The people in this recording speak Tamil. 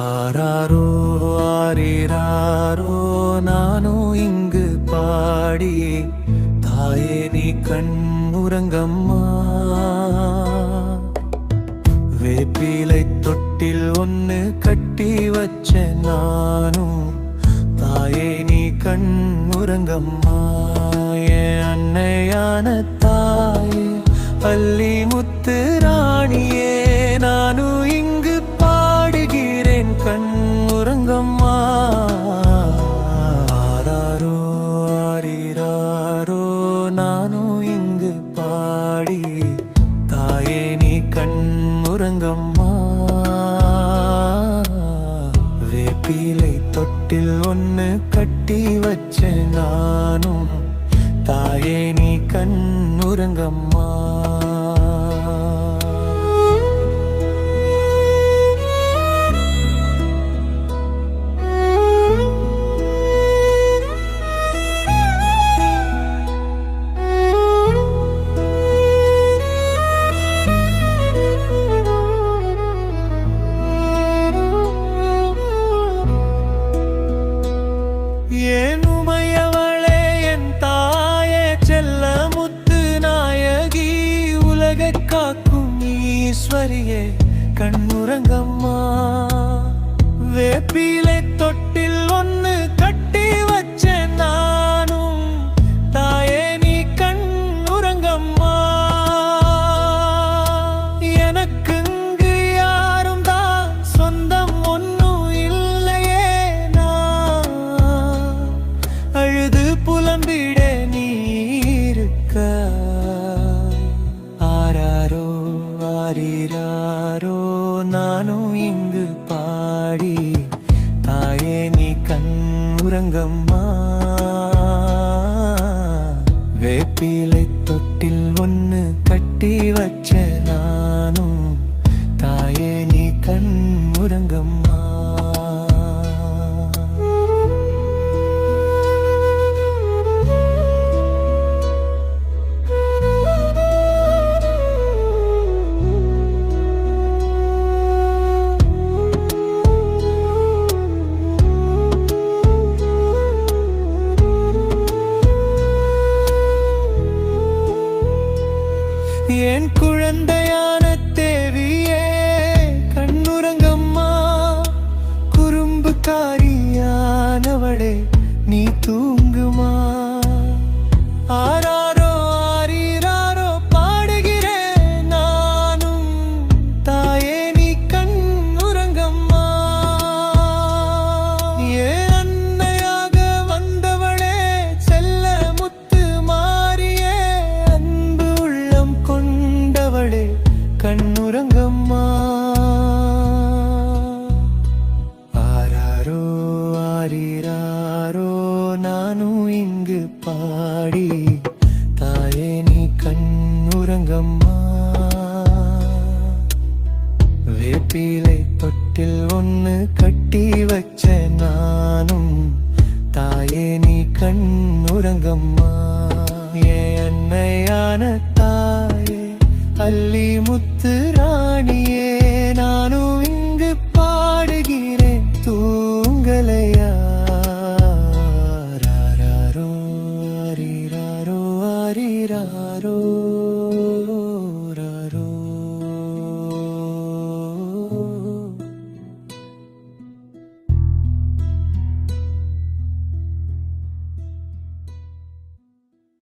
ஆராரோ ஆரிராரோ நானோ இங்கு பாடி தாயே நீ கண்ணுறங்கம்மா வேப்பிலை தொட்டில் ஒன்று கட்டி வச்ச நானும் தாயே நீ கண்ணுறங்கம்மா என் அன்னையான தாயே பள்ளி முத்து ராணியே. கண்ணுறங்கம்மா வேப்பிலை தொட்டில் ஒன்று கட்டி வச்ச நானும். தாயே நீ கண் உறங்கம்மா. உலக காக்கும் ஈஸ்வரியே? கண்ணுறங்கம்மா வேப்பில ஆரிராரோ நானும் இங்கு பாடி. தாயே நீ கண் உறங்கம்மா. வேப்பிலை தொட்டில் ஒன்று கட்டி வச்ச நானும் என் குழந்தை பீலை தொட்டில் ஒன்று கட்டி வச்ச நானும். தாயே நீ கண் உறங்கம்மா. என் அன்னையான தாயே அள்ளி முத்து ராணியே நானும் இங்கு பாடுகிறேன். தூங்கலையா? ராரோ அரிராரோ அரிராரோ